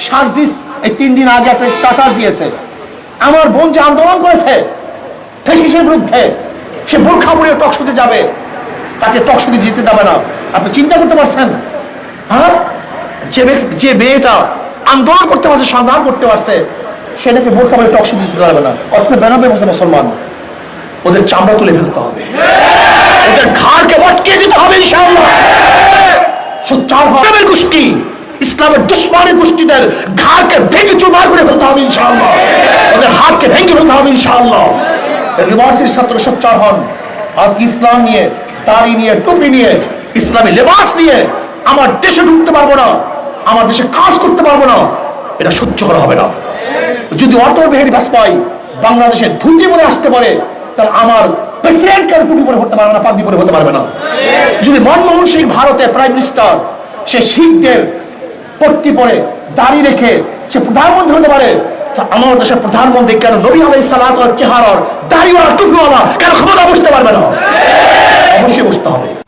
সার্জিস এই তিন দিন আগে একটা স্ট্যাটাস দিয়েছে। আমার বোন যে আন্দোলন করেছে, ফেসিসের বিরুদ্ধে, সে বোরখা যাবে। তাকে যেতে দেবে না। আপনি চিন্তা করতে পারছেন? হ্যাঁ? যে যে মেয়েটা আন্দোলন করতে পারছে সংগ্রাম করতে পারছে, সে নাকি বোরখা পরে টকশুতে যেতে পারবে না। অথচ বেনাবে বসে মুসলমান। ওদের চামড়া তুলে ফেলতে হবে। ওদের ঘাড়কে বটকে দিতে হবে ইনশাআল্লাহ। সোচ্চার হবে। গোষ্ঠী ইসলামের দুশ্মনের গোষ্ঠীদের ঘাড়কে ভেঙে চুরমার করে ফেলতে হবে ইনশাআল্লাহ। ওদের হাতকে ভেঙে ফেলতে হবে ইনশাআল্লাহ। রিভার্সির ছাত্র সোচ্চার হন। আজকে ইসলাম নিয়ে, দাড়ি নিয়ে, টুপি নিয়ে, ইসলামী লেবাস নিয়ে আমার দেশে ঢুকতে পারব না, আমার দেশে কাজ করতে পারব না, এটা সহ্য করা হবে না। যদি অটল বিহারী বাজপেয়ী বাংলাদেশে ধুতি বলে আসতে পারে, তাহলে আমার প্রেসিডেন্ট কেন টুপি পরে হতে পারবে না, পাগড়ি পরে হতে পারবে না? যদি মনমোহন সিং ভারতের প্রাইম মিনিস্টার, সে শিখদের পট্টি পরে দাড়ি রেখে সে প্রধানমন্ত্রী হতে পারে আমার দেশের প্রধানমন্ত্রী কেন নবী আলাই সালাত চেহারার দাড়িওয়ালা টুপিওয়ালা কেন ক্ষমতা বুঝতে পারবে না? অবশ্যই বুঝতে হবে।